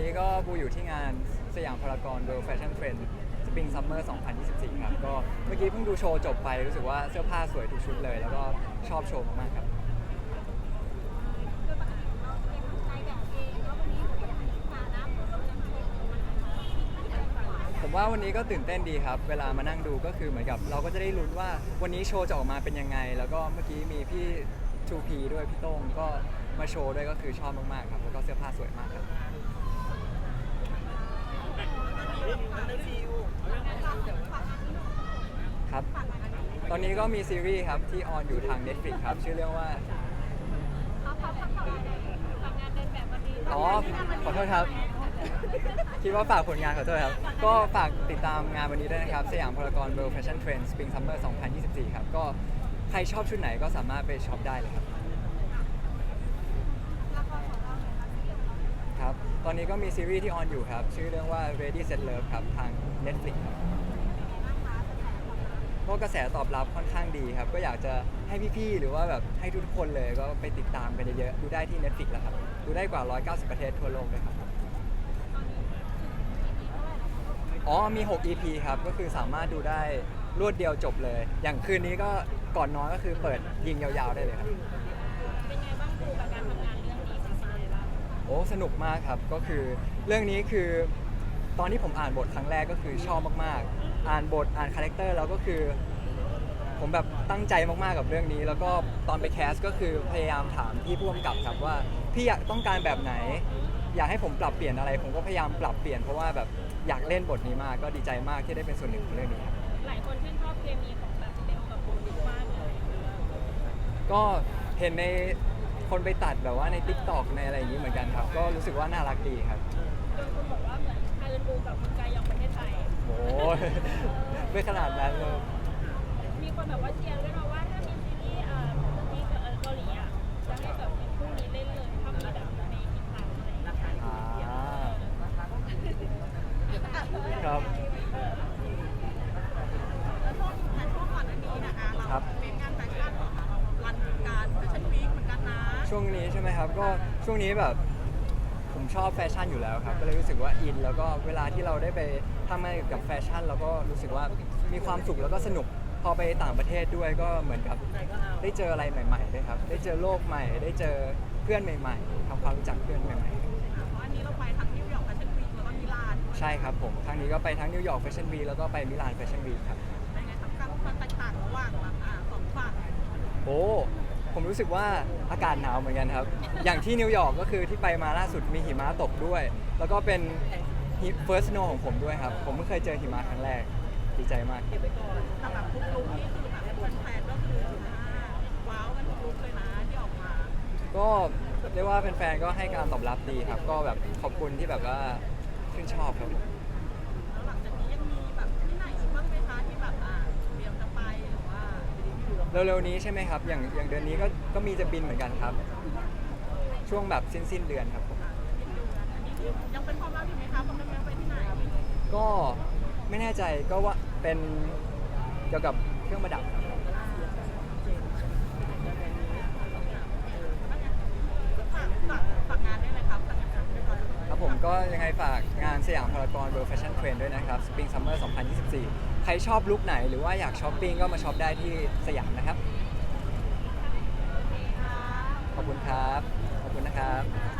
นี้ก็บูอยู่ที่งานสยามพารากอน World Fashion Trend Spring Summer 2024 ครับ ก็เมื่อกี้เพิ่งดูโชว์จบไปรู้สึกว่าเสื้อผ้าสวยทุกชุดเลย แล้วก็ชอบโชว์มากๆครับโดยปกติเราเองทำใจแบบเองแล้ววันนี้เป็นฐานะผู้ร่วมงาว่าวันนี้ก็ตื่นเต้นดีครับ เวลามานั่งดูก็คือเหมือนกับเราก็จะได้ลุ้นว่าวันนี้โชว์จะออกมาเป็นยังไง แล้วก็เมื่อกี้มีพี่ 2P ด้วยพี่โต้งก็มาโชว์ด้วยก็คือชอบมากๆครับ แล้วก็เสื้อผ้าสวยมากครับ ต อนนี้ก็มีซีรีส์ครับที่ออนอยู่ทาง Netflix ครับ ชื่อเรื่องว่า เขาเขาพักผ่อนทำงานเดินแบบวันนี้อ๋อขอโทษครับ คิดว่าฝากผลงานขอโทษครับ ก็ฝากติดตามงานวันนี้ด้วยนะครับ สยามพารากอน World Fashion Trend Spring Summer 2024 ครับ ก็ใครชอบชุดไหนก็สามารถไปช็อปได้เลยครับละครของเราเนี่ยค่ะที่เรื่องของเราครับ ตอนนี้ก็มีซีรีส์ที่ออนอยู่ครับ ชื่อเรื่องว่า Ready Set Love ครับ ทาง Netflix ครับ ก็กระแสตอบรับค่อนข้างดีครับ ก็อยากจะให้พี่ๆ หรือว่าแบบให้ทุกคนเลยก็ไปติดตามกันเยอะๆ ดูได้ที่ Netflix แล้วครับ ดูได้กว่า 190 ประเทศทั่วโลกเลยครับ อ๋อ มี 6 EP ครับ ก็คือสามารถดูได้รวดเดียวจบเลย อย่างคืนนี้ก็ก่อนนอนก็คือเปิดยิงยาวๆได้เลยครับ เป็นไงบ้างครูกับการทำงานเรื่องนี้เป็นยังไงบ้างโอ้ สนุกมากครับ ก็คือเรื่องนี้คือตอนที่ผมอ่านบทครั้งแรกก็คือชอบมากๆ อ่านบทอ่านคาแรคเตอร์แล้วก็คือ ผมแบบตั้งใจมากๆกับเรื่องนี้ แล้วก็ตอนไปแคสก็คือพยายามถามพี่ผู้กำกับครับว่าพี่อยากต้องการแบบไหน อยากให้ผมปรับเปลี่ยนอะไร ผมก็พยายามปรับเปลี่ยนเพราะว่าแบบอยากเล่นบทนี้มากก็ดีใจมากที่ได้เป็นส่วนหนึ่งของเรื่องนี้ครับหลายคนชื่นชอบเคมีของแบบเบลกับโบดิมากเลยก็เห็นในคนไปตัดแบบว่าใน t ิ k t o k ในอะไรอย่างนี้เหมือนกันครับ ก็รู้สึกว่าน่ารักดีครับ จนคุณบอกว่าเหมือนไอร์บูกับคุณกายยองประเทศไทย โอ้ยไม่ขนาดนั้นเลยมีคนแบบว่าเชียร์ด้วยนะว่าถ้ามีซีรีส์เอ่อที่เอ่อเกาหลีอะจะให้แบบเป็นคู่นี้เล่นเลยถ้ามีแบบในทิศทางอะไรอย่างเงี้ยอ่าครับ แล้วช่วงในช่วงก่อนอันนี้นะคะเราครับ เป็นงานแฟชั่นเหรอคะเรารันการแฟชั่นวีคเหมือนกันนะช่วงนี้ใช่ไหมครับ ก็ช่วงนี้แบบ ผมชอบแฟชั่นอยู่แล้วครับ ก็เลยรู้สึกว่าอิน แล้วก็เวลาที่เราได้ไปทำงานเกี่ยวกับแฟชั่นเราก็รู้สึกว่ามีความสุขแล้วก็สนุก พอไปต่างประเทศด้วยก็เหมือนกับได้เจออะไรใหม่ๆด้วยครับ ได้เจอโลกใหม่ ได้เจอเพื่อนใหม่ๆทำความรู้จักเพื่อนใหม่ๆ เพราะอันนี้เราไปทั้งนิวยอร์กแฟชั่นวีคแล้วก็มิลานใช่ครับผมครั้งนี้ก็ไปทั้งนิวยอร์กแฟชั่นวีแล้วก็ไปมิลานแฟชั่นวีครับ เป็นไงครับการความแตกต่างระหว่างแบบอ่าสองฝั่งโอ้ ผมรู้สึกว่าอากาศหนาวเหมือนกันครับ อย่างที่นิวยอร์กก็คือที่ไปมาล่าสุดมีหิมะตกด้วย แล้วก็เป็นเฟิร์สโนของผมด้วยครับ ผมเพิ่งเคยเจอหิมะครั้งแรกดีใจมากแต่แบบทุกลุคนี่คือแบบแฟนๆก็คืออ่าว้าวกันทุกลุคเลยนะที่ออกมา ก็เรียกว่าแฟนๆก็ให้การตอบรับดีครับ ก็แบบขอบคุณที่แบบว่าชื่นชอบครับ เร็วๆนี้ใช่ไหมครับ อย่างอย่างเดือนนี้ก็ก็มีจะบินเหมือนกันครับ ช่วงแบบสิ้นสิ้นเดือนครับผมยังเป็นความลับอยู่ไหมคะว่าไม่ไปที่ไหนก็ไม่แน่ใจก็ว่าเป็นเกี่ยวกับเครื่องประดับครับ ก็ยังไงฝากงานสยามพารากอนเวิร์แฟชั่นเทรนด้วยนะครับสปริงซัมเมอร์2024 ใครชอบลุคไหนหรือว่าอยากช้อปปิ้งก็มาช้อปได้ที่สยามนะครับ ขอบคุณครับ ขอบคุณนะครับ